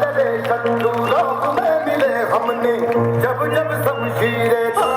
तेरे शत्रु लोग में मिले हमने जब जब शमशीरें